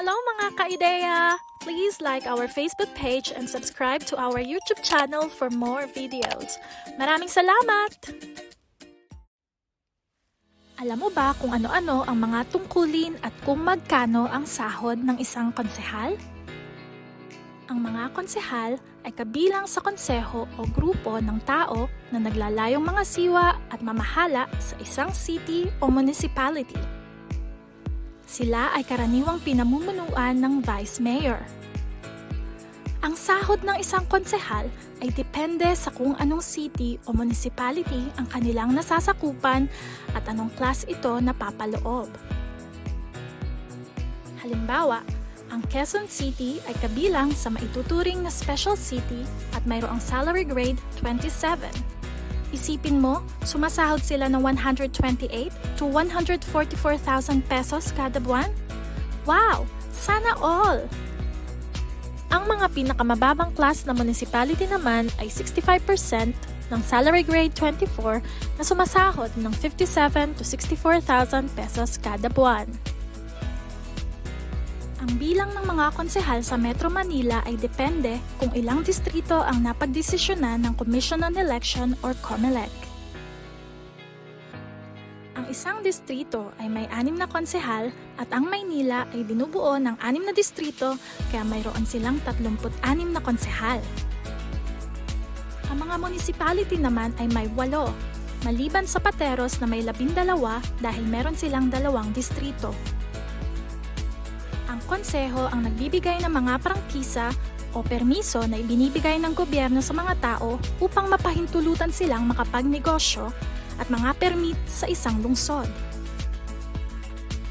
Hello mga ka-ideya! Please like our Facebook page and subscribe to our YouTube channel for more videos. Maraming salamat! Alam mo ba kung ano-ano ang mga tungkulin at kung magkano ang sahod ng isang konsehal? Ang mga konsehal ay kabilang sa konseho o grupo ng tao na naglalayong mga siwa at mamahala sa isang city o municipality. Sila ay karaniwang pinamumunuan ng vice mayor. Ang sahod ng isang konsehal ay depende sa kung anong city o municipality ang kanilang nasasakupan at anong class ito napapaloob. Halimbawa, ang Quezon City ay kabilang sa maituturing na special city at mayroong salary grade 27. Isipin mo, sumasahod sila ng 128 to 144,000 pesos kada buwan? Wow! Sana all! Ang mga pinakamababang class na municipality naman ay 65% ng salary grade 24 na sumasahod ng 57 to 64,000 pesos kada buwan. Ang bilang ng mga konsehal sa Metro Manila ay depende kung ilang distrito ang napagdesisyonan ng Commission on Election or COMELEC. Ang isang distrito ay may anim na konsehal at ang Maynila ay binubuo ng anim na distrito kaya mayroon silang 36 na konsehal. Ang mga municipality naman ay may walo, maliban sa Pateros na may labindalawa dahil meron silang dalawang distrito. Ang konseho ang nagbibigay ng mga prangkisa o permiso na ibinibigay ng gobyerno sa mga tao upang mapahintulutan silang makapagnegosyo at mga permit sa isang lungsod.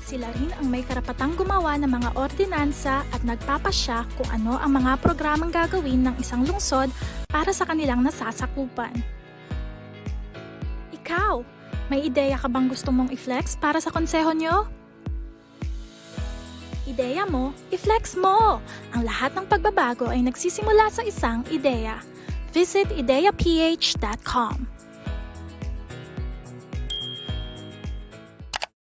Sila rin ang may karapatang gumawa ng mga ordinansa at nagpapasya kung ano ang mga programang gagawin ng isang lungsod para sa kanilang nasasakupan. Ikaw, may ideya ka bang gusto mong i-flex para sa konseho nyo? Ideya mo, i-flex mo! Ang lahat ng pagbabago ay nagsisimula sa isang ideya. Visit ideyaph.com